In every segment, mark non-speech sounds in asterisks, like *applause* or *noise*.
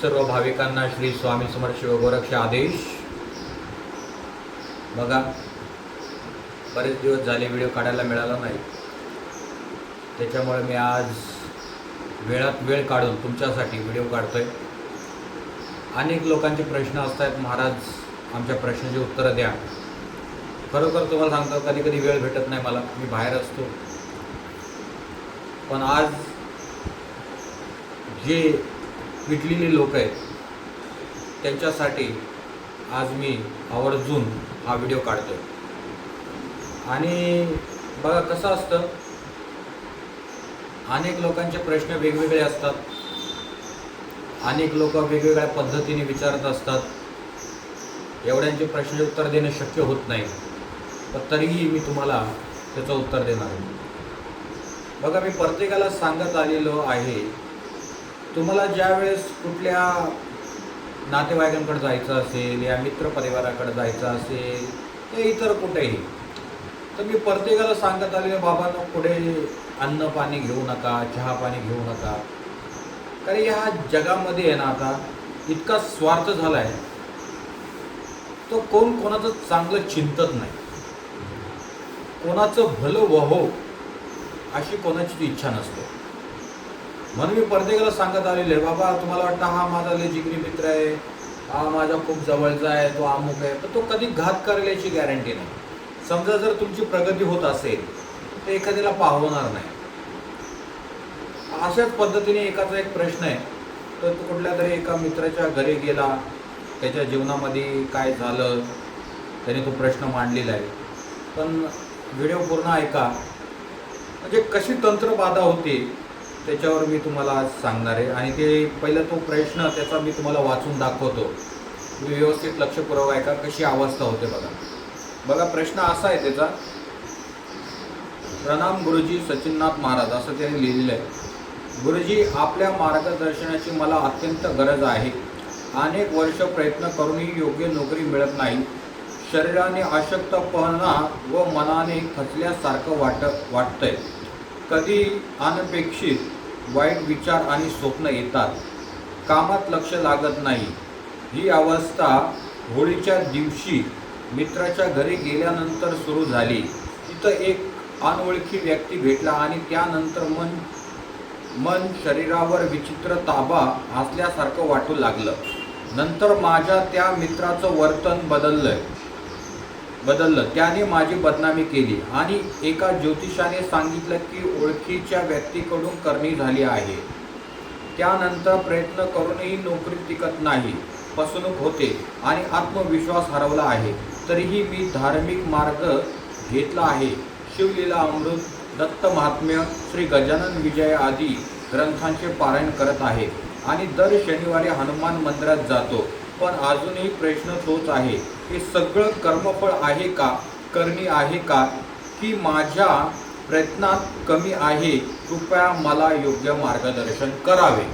सर्व भाविकांना श्री स्वामी समर्थ शिवगोरक्ष आदेश. बघा बरेच दिवस झाले व्हिडिओ काढायला मिळाला नाही. त्याच्यामुळे मी आज वेळात वेळ काढून तुमच्यासाठी व्हिडिओ काढतोय. अनेक लोकांचे प्रश्न असतात महाराज आमच्या प्रश्नाची उत्तरं द्या. खरोखर तुम्हाला सांगतो कधी कधी वेळ भेटत नाही मला. मी बाहेर असतो. पण आज जे पिटलेले लोक आहेत. त्यांच्यासाठी आज मी आवर्जून हा व्हिडिओ काढतो आणि बघा कसं असतं अनेक लोकांचे प्रश्न वेगवेगळे असतात. अनेक लोक वेगवेगळ्या पद्धतीने विचारत असतात. एवढ्यांचे प्रश्न उत्तर देणं शक्य होत नाही. पण तरीही मी तुम्हाला त्याचं उत्तर देणार आहे. बघा मी प्रत्येकाला सांगत आलेलो आहे तुम्हाला ज्यावेळेस कुठल्या नातेवाईकांकडे जायचं असेल या मित्रपरिवाराकडे जायचं असेल ते इतर कुठेही तर मी प्रत्येकाला सांगत आलेलो बाबांनो पुढे अन्न पाणी घेऊ नका चहा पाणी घेऊ नका. कारण ह्या जगामध्ये आहे ना आता इतका स्वार्थ झाला आहे तो कोण कोणाचं चांगलं चिंतत नाही. कोणाचं भलं वहो अशी कोणाची इच्छा नसते. म्हणून मी प्रत्येकाला सांगत आलेलो आहे बाबा तुम्हाला वाटतं हा माझा लय जिगरी मित्र आहे हा माझा खूप जवळचा आहे तो अमुक आहे. पण तो कधी घात करेल याची गॅरंटी नाही. समजा जर तुमची प्रगती होत असेल तर एखाद्याला पाहवणार नाही. अशाच पद्धतीने एकाचा एक प्रश्न आहे तर तो कुठल्या तरी एका मित्राच्या घरी गेला त्याच्या जीवनामध्ये काय झालं त्याने तो प्रश्न मांडलेला आहे. पण व्हिडिओ पूर्ण ऐका. म्हणजे कशी तंत्रबाधा होती त्याच्यावर मी तुम्हाला आज सांगणार आहे. आणि ते पहिला तो प्रश्न त्याचा मी तुम्हाला वाचून दाखवतो. तुम्ही व्यवस्थित लक्ष पुरवा का कशी अवस्था होते बघा. बघा प्रश्न असा आहे त्याचा. प्रणाम गुरुजी सचिननाथ महाराज असं त्यांनी लिहिलेलं आहे. गुरुजी आपल्या मार्गदर्शनाची मला अत्यंत गरज आहे. अनेक वर्ष प्रयत्न करूनही योग्य नोकरी मिळत नाही. शरीराने अशक्तपणा व मनाने खचल्यासारखं वाट वाटतंय. कधी अनपेक्षित वाईट विचार आणि स्वप्न येतात. कामात लक्ष लागत नाही. ही अवस्था होळीच्या दिवशी मित्राच्या घरी गेल्यानंतर सुरू झाली. तिथं एक अनोळखी व्यक्ती भेटला आणि त्यानंतर मन मन शरीरावर विचित्र ताबा असल्यासारखं वाटू लागलं. नंतर माझ्या त्या मित्राचं वर्तन बदललं बदललं. त्याने माझी बदनामी केली आणि एका ज्योतिषाने सांगितलं की ओळखीच्या व्यक्तीकडून करणी झाली आहे. त्यानंतर प्रयत्न करूनही नोकरी टिकत नाही फसवणूक होते आणि आत्मविश्वास हरवला आहे. तरीही मी धार्मिक मार्ग घेतला आहे. शिवलीला अमृत दत्त महात्म्य श्री गजानन विजय आदी ग्रंथांचे पारायण करत आहे आणि दर शनिवारी हनुमान मंदिरात जातो. पण अजूनही प्रश्न तोच आहे हे सगळं कर्मफळ आहे का करणी आहे का की माझ्या प्रयत्नात कमी आहे कृपया मला योग्य मार्गदर्शन करावे.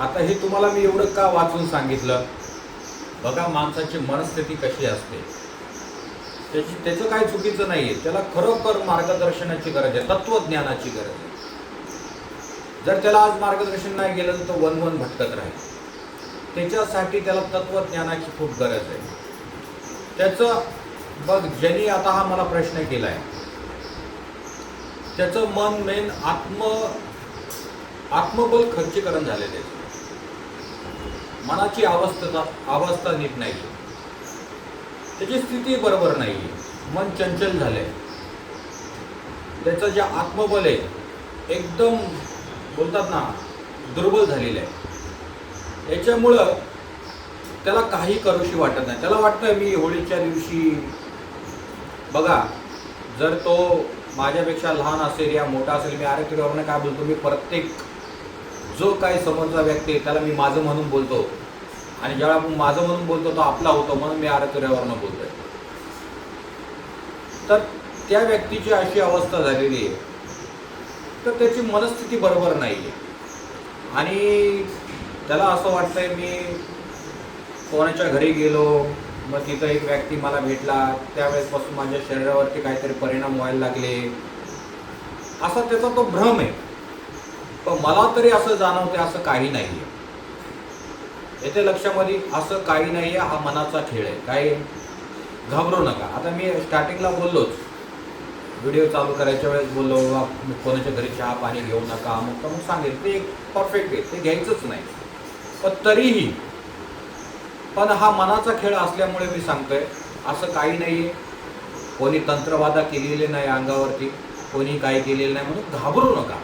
आता हे तुम्हाला मी एवढं का वाचून सांगितलं? बघा माणसाची मनस्थिती कशी असते. त्याची त्याचं काही चुकीचं नाही आहे त्याला खरोखर मार्गदर्शनाची गरज आहे तत्वज्ञानाची गरज आहे. जर त्याला आज मार्गदर्शन नाही गेलं तर तो वन वन भटकत राहील. त्याच्यासाठी त्याला तत्वज्ञानाची खूप गरज आहे. त्याचं बघ ज्यांनी आता हा मला प्रश्न केला आहे त्याचं मन मेन आत्म आत्मबल खर्चीकरण झालेले मनाची अवस्था अवस्था नीट नाही त्याची स्थिती बरोबर नाही मन चंचल झाले त्याचं जे आत्मबल आहे एकदम बोलतात ना दुर्बल झालेलं आहे. याच्यामुळं त्याला काही करूशी वाटत नाही. त्याला वाटतं मी होळीच्या दिवशी बघा जर तो माझ्यापेक्षा लहान असेल या मोठा असेल मी अरे तुझ्यावरनं काय बोलतो मी प्रत्येक जो काही समोरचा व्यक्ती आहे त्याला मी माझं म्हणून बोलतो. आणि ज्यावेळा आपण माझं म्हणून बोलतो तो आपला होतो म्हणून मी अरे तुझ्यावरनं बोलतोय. तर त्या व्यक्तीची अशी अवस्था झालेली आहे. तर त्याची मनस्थिती बरोबर नाही आहे आणि त्याला असं वाटतंय मी कोणाच्या घरी गेलो मग तिथं एक व्यक्ती मला भेटला त्यावेळेसपासून माझ्या शरीरावरती काहीतरी परिणाम व्हायला लागले. असा त्याचा तो भ्रम आहे. पण मला तरी असं जाणवते असं काही नाही आहे येथे लक्षामध्ये असं काही नाही आहे हा मनाचा खेळ आहे. काही घाबरू नका. आता मी स्टार्टिंगला बोललोच. व्हिडिओ चालू करायच्या वेळेस बोललो बाबा कोणाच्या घरी चहा पाणी घेऊ नका? मग तर मग सांगेल ते एक परफेक्ट आहे ते घ्यायचंच नाही. पण तरीही पण हा मनाचा खेळ असल्यामुळे मी सांगतोय असं काही नाही आहे कोणी तंत्रवादा केलेले नाही अंगावरती कोणी काही केलेलं नाही म्हणून घाबरू नका.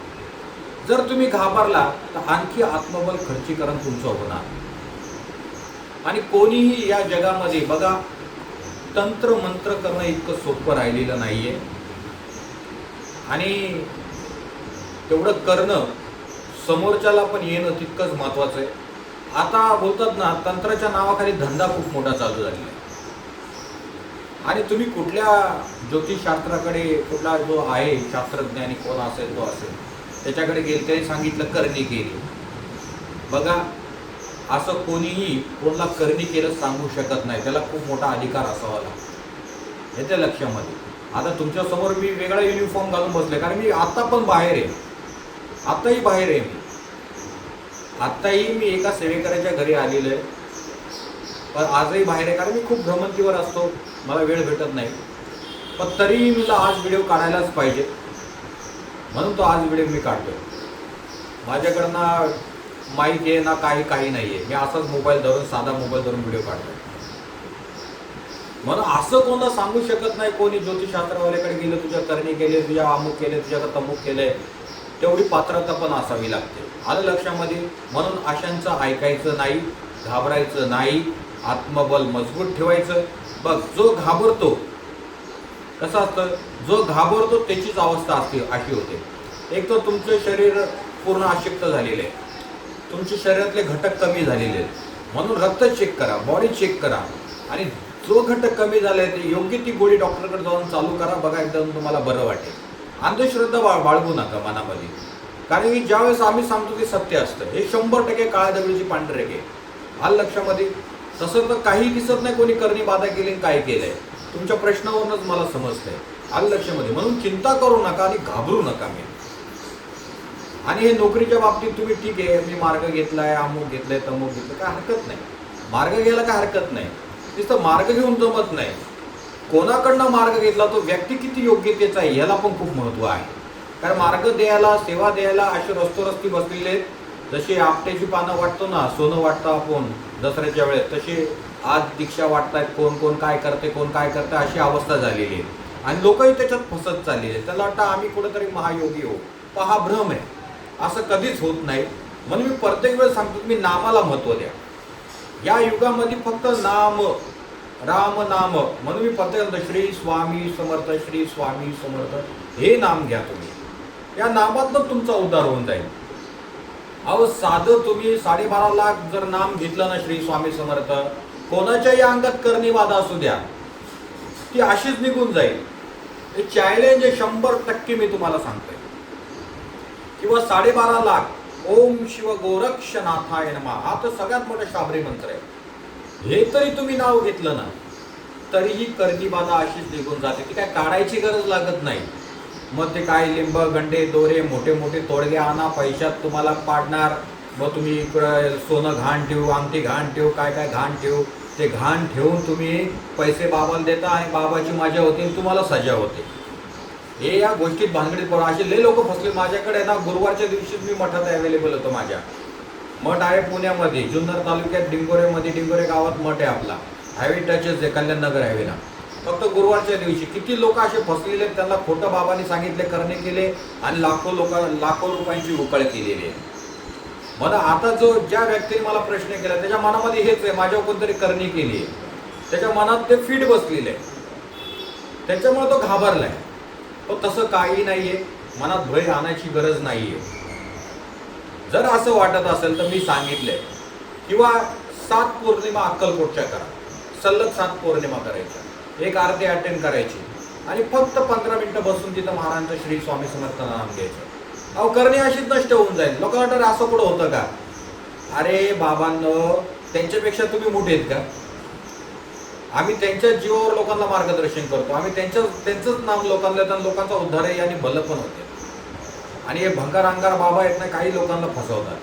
जर तुम्ही घाबरला तर आणखी आत्मबल खर्चीकरण तुमचं होणार. आणि कोणीही या जगामध्ये बघा तंत्र मंत्र करणं इतकं सोपं राहिलेलं नाहीये. आणि तेवढं करणं समोरच्याला पण येणं तितकंच महत्वाचं आहे. आता बोलतात ना तंत्राच्या नावाखाली धंदा खूप मोठा चालू झालेला आहे. आणि तुम्ही कुठल्या ज्योतिषशास्त्राकडे कुठला जो आहे शास्त्रज्ञानी कोण असेल तो असेल त्याच्याकडे गेले त्याने सांगितलं करणी केली. बघा असं कोणीही कोणाला करणी केलं सांगू शकत नाही. त्याला खूप मोठा अधिकार असावा लागतो. येते लक्षामध्ये. आता तुमच्यासमोर मी वेगळा युनिफॉर्म घालून बसले कारण मी आत्ता पण बाहेर आहे. आत्ताही बाहेर आहे मी. आत्ताही मी एका सेवेकऱ्याच्या घरी आलेलो आहे. पण आजही बाहेर आहे कारण मी खूप भ्रमंतीवर असतो. मला वेळ भेटत नाही. पण तरीही मला आज व्हिडिओ काढायलाच पाहिजे. म्हणून तो आज व्हिडिओ मी काढतोय. माझ्याकडं ना माईक आहे ना काही काही नाही आहे मी असाच मोबाईल धरून साधा मोबाईल धरून व्हिडिओ काढतो म्हणून असं कोणाला सांगू शकत नाही कोणी ज्योतिषशास्त्रवाल्याकडे गेलं तुझ्या करणी केले तुझ्या अमुक केले तुझ्याकडे तमुक केले. तेवढी पात्रता पण असावी लागते. आलं लक्षामध्ये. म्हणून अशांचं ऐकायचं नाही घाबरायचं नाही आत्मबल मजबूत ठेवायचं. बघ जो घाबरतो कसं असतं? जो घाबरतो त्याचीच अवस्था असते अशी होते. एक तर तुमचं शरीर पूर्ण अशक्त झालेलं आहे. तुमच्या शरीरातले घटक कमी झालेले आहेत. म्हणून रक्त चेक करा बॉडी चेक करा. आणि जो घटक कमी झालाय ते योग्य ती गोळी डॉक्टरकडे जाऊन चालू करा. बघा एकदम तुम्हाला बरं वाटेल. अंधश्रद्धा बाळ बाळगू नका मनामध्ये. कारण की ज्यावेळेस आम्ही सांगतो ते सत्य असतं. हे शंभर टक्के काळ्या दगडीची पांढरे हाल आल लक्षामध्ये. तसं तर काही दिसत नाही कोणी करणी बाधा केली आणि काय केलंय. तुमच्या प्रश्नावरूनच मला समजतंय. आलं लक्षामध्ये. म्हणून चिंता करू नका आणि घाबरू नका मी. आणि हे नोकरीच्या बाबतीत तुम्ही ठीक आहे. मी मार्ग घेतलाय अमुक घेतलाय तमुक घेतलं काय हरकत नाही. मार्ग घ्यायला काय हरकत नाही. नुसतं मार्ग घेऊन जमत नाही. कोणाकडनं मार्ग घेतला तो व्यक्ती किती योग्यतेचा आहे याला पण खूप महत्त्व आहे. कारण मार्ग द्यायला सेवा द्यायला असे रस्तोरस्ती बसलेले आहेत. जसे आपट्याची पानं वाटतो ना सोनं वाटतं आपण दसऱ्याच्या वेळेस तसे आज दीक्षा वाटतायत कोण कोण काय करते कोण काय करते अशी अवस्था झालेली आहे. आणि लोकही त्याच्यात फसत चाललेले आहेत. त्याला वाटतं आम्ही कुठेतरी महायोगी हो पण हा भ्रम आहे. असं कधीच होत नाही. म्हणून मी प्रत्येक वेळेस सांगतो तुम्ही नामाला महत्त्व द्या. या युगामध्ये फक्त नाम राम नाम. म्हणून मी प्रत्येक श्री स्वामी समर्थ श्री स्वामी समर्थ. हे नाम घ्या तुम्ही. या नामातनं तुमचा उद्धार होऊन जाईल. अहो साधं तुम्ही साडेबारा लाख जर नाम घेतलं ना श्री स्वामी समर्थ कोणाच्याही अंगात करणी बाधा असू द्या ती अशीच निघून जाईल. हे चॅलेंज शंभर टक्के मी तुम्हाला सांगतोय. किंवा साडेबारा लाख ओम शिव गोरक्षनाथाय नमा हा तर सगळ्यात मोठा शाबरी मंत्र आहे. हे तरी तुम्ही नाव घेतलं ना तरीही कर्णीबाधा अशीच निघून जाते. ती काय काढायची गरज लागत नाही. मग ते काय लिंब गंडे दोरे मोठे मोठे तोडगे आणा पैशात तुम्हाला पाडणार. मग तुम्ही इकडं सोनं घाण ठेवू अंगठी घाण ठेवू काय काय घाण ठेवू ते घाण ठेवून तुम्ही पैसे बाबाला देता आणि बाबाची मजा होते आणि तुम्हाला सजा होते. हे या गोष्टीत भानगडीत पडा. असे लय लोक फसले. माझ्याकडे ना गुरुवारच्या दिवशीच मी मठात अवेलेबल होतो माझ्या. मठ आहे पुण्यामध्ये. जुन्नर तालुक्यात डिंगोरेमध्ये. डिंगोरे गावात मठ आहे आपला. हायवे टचेस आहे. कल्याण नगर हायवेला. फक्त गुरुवारच्या दिवशी. किती लोक असे फसलेले त्यांना खोटं बाबांनी सांगितले करणे केले आणि लाखो लोक लाखो रुपयांची उकळ केलेली आहे. मला आता जो ज्या व्यक्तीने मला प्रश्न केला त्याच्या मनामध्ये हेच आहे माझ्यावर कोणतरी करणी केली आहे. त्याच्या मनात ते फिट बसलेलं आहे त्याच्यामुळे तो घाबरलाय. तो तसं काही नाहीये मनात भय आणायची गरज नाहीये. जर असं वाटत असेल तर मी सांगितलंय. किंवा सात पौर्णिमा अक्कलकोटच्या करा. सलग सात पौर्णिमा करायच्या. एक आरती अटेंड करायची. आणि फक्त पंधरा मिनिटं बसून तिथं महाराजांचं श्री स्वामी समर्थ नाम घ्यायचं. अहो करणे अशीच नष्ट होऊन जाईल. लोक वाटतं असं कुठं होतं का? अरे बाबांनो त्यांच्यापेक्षा तुम्ही मोठे आहेत का? आम्ही त्यांच्या जीवावर लोकांना मार्गदर्शन करतो. आम्ही त्यांच्या त्यांचंच नाम लोकांना देतो आणि लोकांचा उद्धारही आणि भलं पण होते. आणि हे भंगार अंगार बाबा आहेत ना काही लोकांना फसवतात.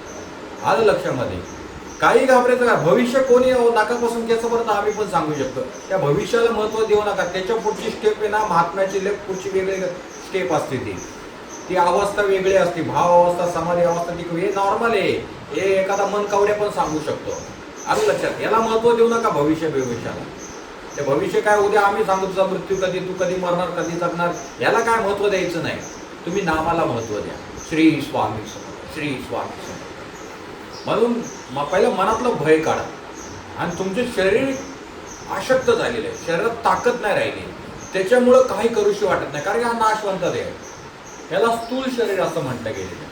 आलं लक्षामध्ये? काही घाबरायचं का भविष्य कोणी हो, नाकापासून केसापर्यंत आम्ही पण सांगू शकतो. त्या भविष्याला महत्त्व देऊ नका. त्याच्या पुढची स्टेप आहे ना महात्म्याची लेख पुढची वेगळी स्टेप असते ती. ती अवस्था वेगळी असते. भाव अवस्था समाधी अवस्था ती हे नॉर्मल आहे. हे एखादा मन कवड्या पण सांगू शकतो. आलं लक्षात याला महत्त्व देऊ नका भविष्य भविष्याला. ते भविष्य काय उद्या आम्ही सांगू तुझा मृत्यू कधी तू कधी मरणार कधी जगणार? याला काय महत्त्व द्यायचं नाही. तुम्ही नामाला महत्त्व द्या. श्री स्वामी श्री स्वामी म्हणून म- पहिलं मनातलं भय काढा. आणि तुमचे शरीर अशक्त झालेलं आहे. शरीरात ताकद नाही राहिली. त्याच्यामुळं काही करूशी वाटत नाही. कारण हा नाशवंत देह याला स्थूल शरीर असं म्हटलं गेलेलं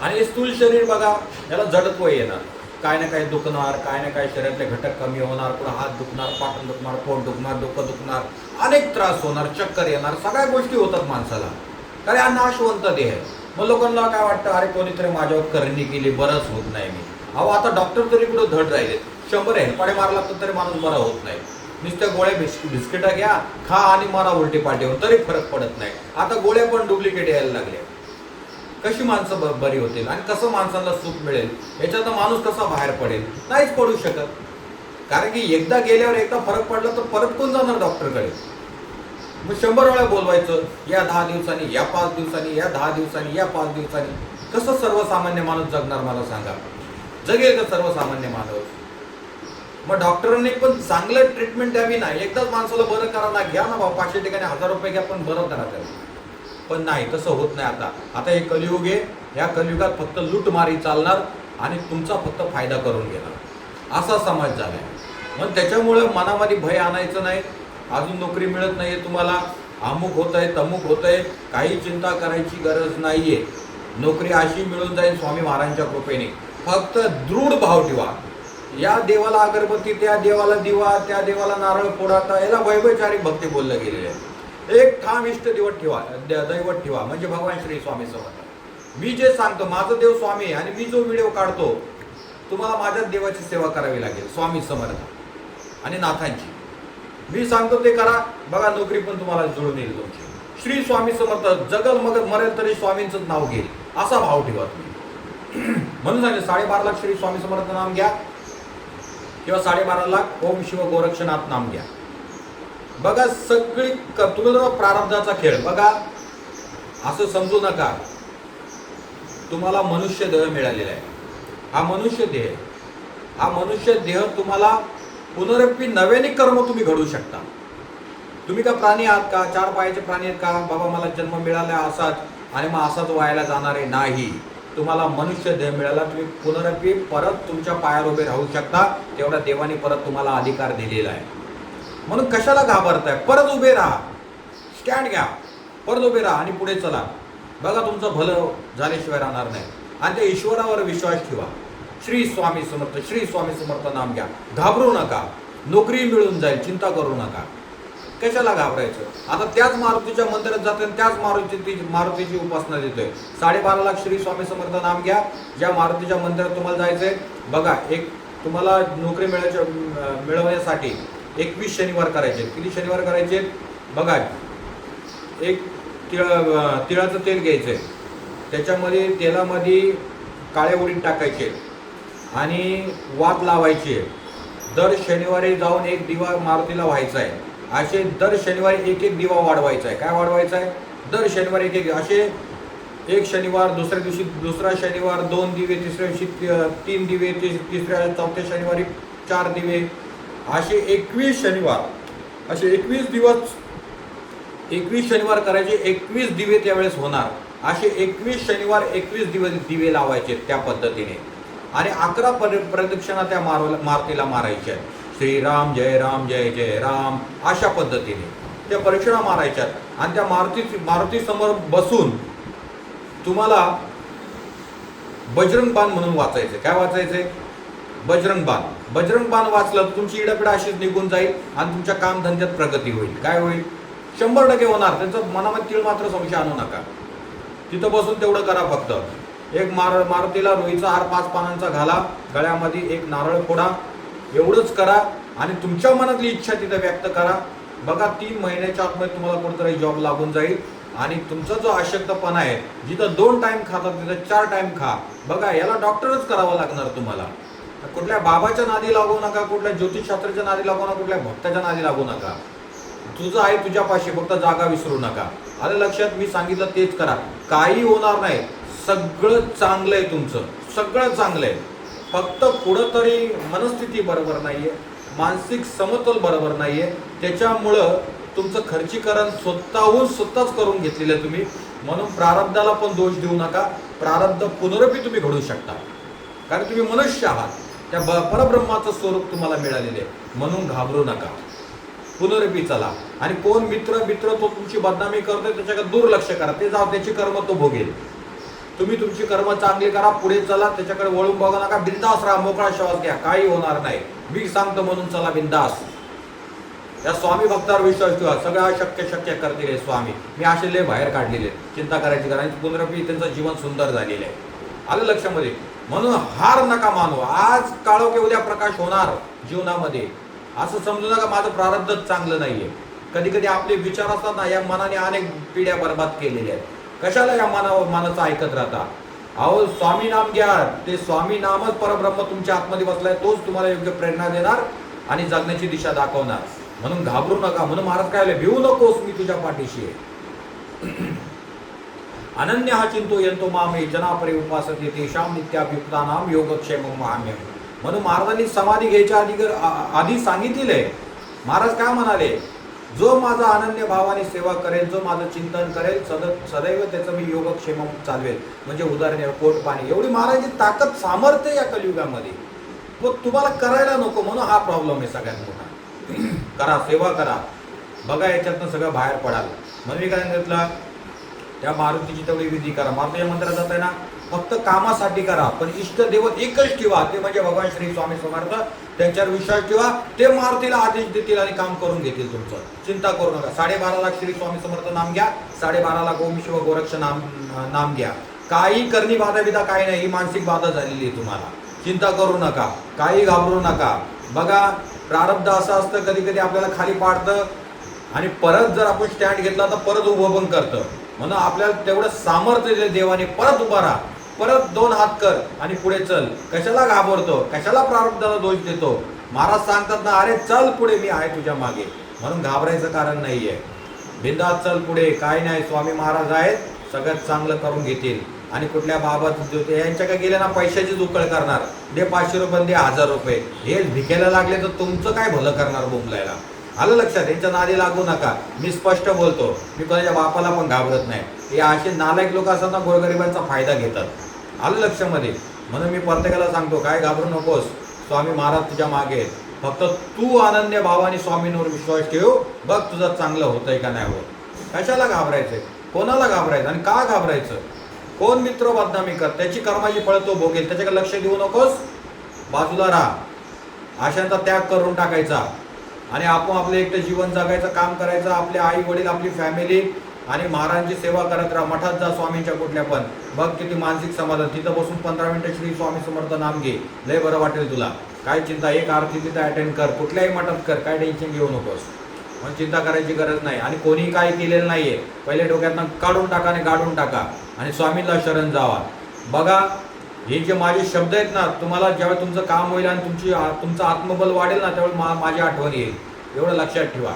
आणि हे स्थूल शरीर बघा याला जडत्व येणार. काय ना काय दुखणार काय ना काय शरीरातले घटक कमी होणार पुढे हात दुखणार पाठण दुखणार पोट दुखणार डोकं दुखणार अनेक त्रास होणार चक्कर येणार सगळ्या गोष्टी होतात माणसाला. कारण हा नाशवंत देह आहे. मग लोकांना काय वाटतं? अरे कोणीतरी माझ्यावर करणी केली बरंच होत नाही मी. अहो आता डॉक्टर तरी कुठं धड राहिले? शंभर हेलपाडे मारला तर तरी माणूस बरा होत नाही. नुसत्या गोळ्या बिस्किट बिस्किटा घ्या खा आणि मारा उलटी पाठीवर तरी फरक पडत नाही. आता गोळ्या पण डुप्लिकेट यायला लागल्या. कशी माणसं ब- बरी होतील? आणि कसं माणसांना सुख मिळेल? याच्यातनं माणूस कसा बाहेर पडेल? नाहीच पडू शकत. कारण की एकदा गेल्यावर एकदा फरक पडला तर परत कोण जाणार डॉक्टरकडे मग शंभर वेळा बोलवायचं या दहा दिवसांनी या पाच दिवसांनी या दहा दिवसांनी या पाच दिवसांनी. कसं सर्वसामान्य माणूस जगणार मला सांगा? जगेल का सर्वसामान्य माणूस? मग डॉक्टरांनी पण चांगलं ट्रीटमेंट द्यावी ना. एकदाच माणसाला बरं करा ना घ्या ना भाऊ पाचशे ठिकाणी हजार रुपये घ्या पण बरं करा त्याला. पण नाही तसं होत नाही आता. आता हे कलियुग आहे. या कलियुगात फक्त लूटमारी चालणार आणि तुमचा फक्त फायदा करून घेणार. असा समाज झालाय. मग त्याच्यामुळं मनामध्ये भय आणायचं नाही. अजून नोकरी मिळत नाहीये तुम्हाला. अमुक होत आहे तमुक होत आहे काही चिंता करायची गरज नाहीये. नोकरी अशी मिळून जाईल स्वामी महाराजांच्या कृपेने. फक्त दृढ भाव ठेवा. या देवाला अगरबत्ती त्या देवाला दिवा त्या देवाला नारळ फोडाता याला वैभवचारिक भक्ती बोललं गेलेलं आहे एक ठाम इष्ट देवत ठेवा द- दैवत ठेवा म्हणजे भगवान श्री स्वामी समर्थ. मी जे सांगतो माझं देव स्वामी आहे आणि मी जो व्हिडिओ काढतो तुम्हाला माझ्याच देवाची सेवा करावी लागेल स्वामी समर्थ. आणि नाथांची. मी सांगतो ते करा. बघा नोकरी पण तुम्हाला जुळून येईल तुमची. श्री स्वामी समर्थ जगल मग मरेल तरी स्वामींचंच नाव घेईल. असा भाव ठेवा तुम्ही. *clears throat* म्हणून सांगितलं साडेबारा लाख श्री स्वामी समर्थ नाम घ्या. किंवा साडेबारा लाख ओम शिव गोरक्षनाथ नाम घ्या. बघा सगळी क- तुम्ही जरा प्रारब्धाचा खेळ. बघा असं समजू नका. तुम्हाला मनुष्य देह मिळालेला आहे. हा मनुष्य देह. हा मनुष्य देह तुम्हाला पुनरपी नव्याने कर्म तुम्ही घडू शकता. तुम्ही का प्राणी आहात का? चार पायाचे प्राणी आहेत का? बाबा मला जन्म मिळाला असाच आणि मग असाच व्हायला जाणार आहे नाही. तुम्हाला मनुष्य देह मिळाला तुम्ही पुनरपी परत तुमच्या पायावर उभे राहू शकता. तेवढा देवाने परत तुम्हाला अधिकार दिलेला आहे. म्हणून कशाला घाबरताय? परत उभे राहा. स्टँड घ्या. परत उभे राहा आणि पुढे चला. बघा तुमचं भलं झाल्याशिवाय राहणार नाही. आणि त्या ईश्वरावर विश्वास ठेवा. श्री स्वामी समर्थ श्री स्वामी समर्थ नाम घ्या. घाबरू नका. नोकरी मिळून जाईल चिंता करू नका. कशाला घाबरायचं? आता त्याच मारुतीच्या मंदिरात जाते आणि त्याच मारुती मारुतीची उपासना देतोय. साडेबारा लाख श्री स्वामी समर्थ नाम घ्या. ज्या मारुतीच्या मंदिरात तुम्हाला जायचंय बघा एक तुम्हाला नोकरी मिळायच्या मिळवण्यासाठी एकवीस शनिवार करायचे. किती शनिवार करायचे? बघा एक तिळ तिळाचं तेल घ्यायचंय. त्याच्यामध्ये तेलामध्ये काळे उडीद टाकायचे. आणि वाद लावायची दर शनिवारी जाऊन एक दिवा मारुतीला व्हायचा आहे. असे दर शनिवारी एक एक दिवा वाढवायचा आहे. काय वाढवायचा आहे? दर शनिवारी एक एक असे एक शनिवार दुसऱ्या दिवशी दुसरा शनिवार दोन दिवे तिसऱ्या दिवशी तीन दिवे तिसऱ्या चौथ्या शनिवारी चार दिवे. असे एकवीस शनिवार असे एकवीस दिवस एकवीस शनिवार करायचे एकवीस दिवे त्यावेळेस होणार. असे एकवीस शनिवार एकवीस दिवस दिवे लावायचे त्या पद्धतीने. आणि अकरा पर प्रदक्षिणा त्या मार मारुतीला मारायच्या आहेत. श्रीराम जय राम जय जय राम अशा पद्धतीने. त्या प्रदक्षिणा मारायच्या आणि त्या मारुती मारुतीसमोर बसून तुम्हाला बजरंग बाण म्हणून वाचायचं काय वाचायचंय? बजरंग बाण बजरंग बाण वाचलं तुमची इडापिडा अशीच निघून जाईल आणि तुमच्या कामधंद्यात प्रगती होईल. काय होईल? शंभर टक्के होणार. त्यांचं मनामध्ये तीळ मात्र संशय आणू नका. तिथं बसून तेवढं करा फक्त. एक मार मारुतीला रोईचा हार पाच पानांचा घाला गळ्यामध्ये एक नारळ फोडा. एवढंच करा आणि तुमच्या मनातली इच्छा तिथं व्यक्त करा. बघा तीन महिन्याच्या आतमध्ये तुम्हाला कोणतरी जॉब लागून जाईल. आणि तुमचा जो अशक्तपणा आहे जिथं दोन टाईम खाता तिथं चार टाईम खा. बघा याला डॉक्टरच करावं लागणार तुम्हाला. कुठल्या बाबाच्या नादी लागू नका कुठल्या ज्योतिषशास्त्राच्या नादी लागू नका कुठल्या भक्ताच्या नादी लागू नका. तुझं आहे तुझ्यापाशी फक्त जागा विसरू नका. आलं लक्षात? मी सांगितलं तेच करा. काही होणार नाही. सगळं चांगलं आहे तुमचं. सगळं चांगलं आहे फक्त कुठंतरी मनस्थिती बरोबर नाहीये. मानसिक समतोल बरोबर नाहीये. त्याच्यामुळं तुमचं खर्चीकरण स्वतःहून स्वतःच करून घेतलेलं आहे तुम्ही. म्हणून प्रारब्धाला पण दोष देऊ नका. प्रारब्ध पुनरपी तुम्ही घडू शकता. कारण तुम्ही मनुष्य आहात. त्या ब परब्रह्माचं स्वरूप तुम्हाला मिळालेले आहे. म्हणून घाबरू नका. पुनरपी चला. आणि कोण मित्र मित्र तो तुमची बदनामी करतोय त्याच्याकडे दुर्लक्ष करा. ते जाऊ त्याची कर्म तो भोगेल. तुम्ही तुमची कर्म चांगली करा पुढे चला त्याच्याकडे वळून बघा नका. बिंदास राहा मोकळा श्वास घ्या. काही होणार नाही. मी सांगतो म्हणून चला बिंदास. या स्वामी भक्तावर विश्वास ठेवा. सगळं शक्य शक्य करतील हे स्वामी. मी असे लय बाहेर काढलेले आहेत. चिंता करायची कारण पुनरपी त्यांचं जीवन सुंदर झालेलं आहे. आलं लक्षामध्ये? म्हणून हार नका मानू. आज काळो की उद्या प्रकाश होणार जीवनामध्ये. असं समजू नका माझं प्रारब्धच चांगलं नाहीये. कधी कधी आपले विचार असतात ना या मनाने अनेक पिढ्या बर्बाद केलेल्या आहेत. कशाला या मना मनाचं ऐकत राहता? अहो स्वामी नाम घ्या. ते स्वामी नामच परब्रह्म तुमच्या आतमध्ये बसलाय तोच तुम्हाला योग्य प्रेरणा देणार आणि जगण्याची दिशा दाखवणार. म्हणून घाबरू नका. म्हणून महाराज काय भिवू नकोस मी तुझ्या पाठीशी. *clears throat* आहे अनन्य हा चिंतो यंतो मामे जनापरे उपासते तेषाम नित्याभियुक्तानाम योगक्षेम महाम्य म्हणून महाराजांनी समाधी घ्यायच्या आधी आधी सांगितलेलं आहे. महाराज काय म्हणाले? जो माझा अनन्य भावाने सेवा करेल जो माझं चिंतन करेल सद सदैव त्याचं मी योगक्षेम चालवेल. म्हणजे उदाहरण पोट पाणी. एवढी महाराजांची ताकद सामर्थ्य या कलियुगामध्ये. मग तुम्हाला करायला नको म्हणून हा प्रॉब्लेम आहे सगळ्यात मोठा. *clears throat* करा सेवा करा. बघा याच्यातनं सगळं बाहेर पडाल. म्हणून मी काय सांगितलं? त्या मारुतीची तेवढी विधी करा. मारुतीच्या मंदिरात आहे ना? फक्त कामासाठी करा पण इष्ट देवत एकच ठेवा ते म्हणजे भगवान श्री स्वामी समर्थ त्यांच्यावर विश्वास ठेवा ते मारुतीला आदेश देतील आणि काम करून घेतील तुमचं. चिंता करू नका. साडेबारा लाख श्री स्वामी समर्थ नाम घ्या साडेबारा लाख ओम शिव गोरक्ष नाम नाम घ्या. काही करणी बाधा बिधा काही नाही ही मानसिक बाधा झालेली आहे तुम्हाला. चिंता करू नका काही घाबरू नका. बघा प्रारब्ध असं असतं कधी कधी आपल्याला खाली पाडतं आणि परत जर आपण स्टँड घेतला तर परत उभं पण करतं. म्हणून आपल्याला तेवढं सामर्थ्य देवाने परत उभा राहा. परत दोन हात कर आणि पुढे चल. कशाला घाबरतो? कशाला प्रारब्धाला दोष देतो? महाराज सांगतात ना अरे चल पुढे मी आहे तुझ्या मागे. म्हणून घाबरायचं कारण नाहीये. बिंदा चल पुढे. काय नाही स्वामी महाराज आहेत. सगळ्यात चांगलं करून घेतील. आणि कुठल्या बाबत यांच्या काय गेल्या ना पैशाची उकळ करणार? दे पाचशे रुपये दे हजार रुपये. हे भिकेला लागले तर तुमचं काय भलं करणार बोंबलायला? आलं लक्षात? यांच्या नादी लागू नका. मी स्पष्ट बोलतो. मी कोणाच्या बापाला पण घाबरत नाही. हे असे नालायक लोक असतात ना गोरगरिबांचा फायदा घेतात. आलं लक्षामध्ये? म्हणून मी प्रत्येकाला सांगतो काय घाबरू नकोस. स्वामी महाराज तुझ्या मागे फक्त तू अनन्य भावाने स्वामींवर विश्वास ठेव. बघ तुझं चांगलं होतंय का नाही होत. कशाला घाबरायचंय? कोणाला घाबरायचं? आणि का घाबरायचं? कोण मित्र बदनामी कर त्याची कर्माची फळ तो भोगेल. त्याच्याकडे लक्ष देऊ नकोस? बाजूला राहा. आशांचा त्याग करून टाकायचा. आणि आपण आपलं एकटं जीवन जगायचं काम करायचं आपले आई वडील आपली फॅमिली आणि महाराजांची सेवा करत राहा. मठात जा स्वामींच्या कुठल्या पण. बघ किती मानसिक समाधान. तिथं बसून पंधरा मिनिटं श्री स्वामी समर्थ नाम घे. लय बरं वाटेल तुला. काय चिंता? एक आरती तिथं अटेंड कर. कुठल्याही मठात कर. काय टेन्शन घेऊ नकोस. म्हणून चिंता करायची गरज नाही. आणि कोणी काय केलेलं नाहीये. पहिले डोक्यातनं काढून टाका आणि गाडून टाका. आणि स्वामींना शरण जावा. बघा हे जे माझे शब्द आहेत ना तुम्हाला ज्यावेळी तुमचं काम होईल आणि तुमची तुमचं आत्मबल वाढेल ना त्यावेळी मा माझी आठवण येईल. एवढं लक्षात ठेवा.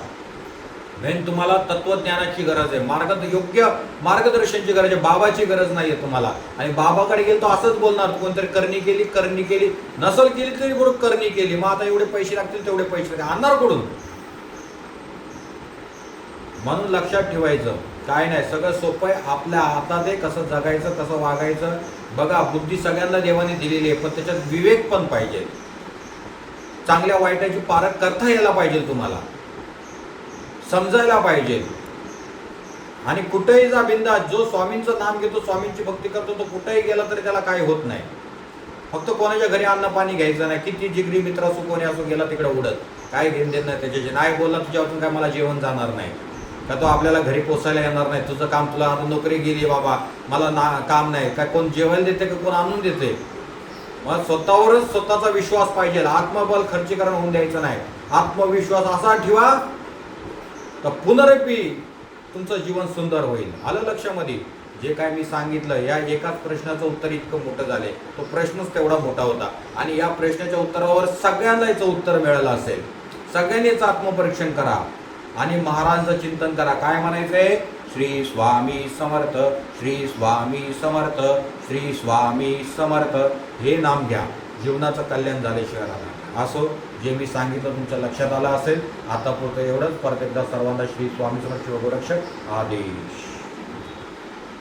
मेन तुम्हाला तत्वज्ञानाची गरज आहे. मार्ग योग्य मार्गदर्शनची गरज आहे. बाबाची गरज नाही आहे तुम्हाला. आणि बाबाकडे गेलो तो असंच बोलणार. कोणतरी करणी केली करणी केली. नसल केली तरी बरोबर करणी केली. मग आता एवढे पैसे लागतील तेवढे पैसे लागतील. आणणार कुठून? म्हणून लक्षात ठेवायचं. काय नाही सगळं सोपं आहे. आपल्या हातात आहे कसं जगायचं कसं वागायचं. बघा बुद्धी सगळ्यांना देवाने दिलेली आहे पण त्याच्यात विवेक पण पाहिजे. चांगल्या वाईटाची पारख करता यायला पाहिजे तुम्हाला. समजायला पाहिजे. आणि कुठेही जा बिंदा जो स्वामींचं नाम घेतो स्वामींची भक्ती करतो तो कुठेही गेला तरी त्याला काही होत नाही. फक्त कोणाच्या घरी अन्न पाणी घ्यायचं नाही. किती जिगरी मित्र असो कोणी असो गेला तिकडे उडत. काय घेऊन देत नाही त्याच्याशी. नाही बोलला तुझ्यातून काय मला जेवण जाणार नाही. का तो आपल्याला घरी पोचायला येणार नाही. तुझं काम तुला आता नोकरी गेली बाबा. मला ना काम नाही. काय कोण जेवायला देते का कोण आणून देते? मग स्वतःवरच स्वतःचा विश्वास पाहिजे. आत्मबल खर्चीकरण होऊन द्यायचं नाही. आत्मविश्वास असा ठेवा. तर पुनरपी तुमचं जीवन सुंदर होईल. आलं लक्षामध्ये? जे काय मी सांगितलं या एकाच प्रश्नाचं उत्तर इतकं मोठं झाले. तो प्रश्नच तेवढा मोठा होता. आणि या प्रश्नाच्या उत्तरावर सगळ्यांना याचं उत्तर मिळालं असेल. सगळ्यांनीच आत्मपरीक्षण करा. आणि महाराजांचं चिंतन करा. काय म्हणायचंय? श्री स्वामी समर्थ श्री स्वामी समर्थ श्री स्वामी समर्थ. हे नाम घ्या. जीवनाचं कल्याण झाल्याशिवाय राहणार असो जे मी सांगितलं तुमच्या लक्षात आलं असेल आतापुरतं एवढंच. परत एकदा सर्वांना श्री स्वामी समर्थ शिवगोरक्षक आदेश.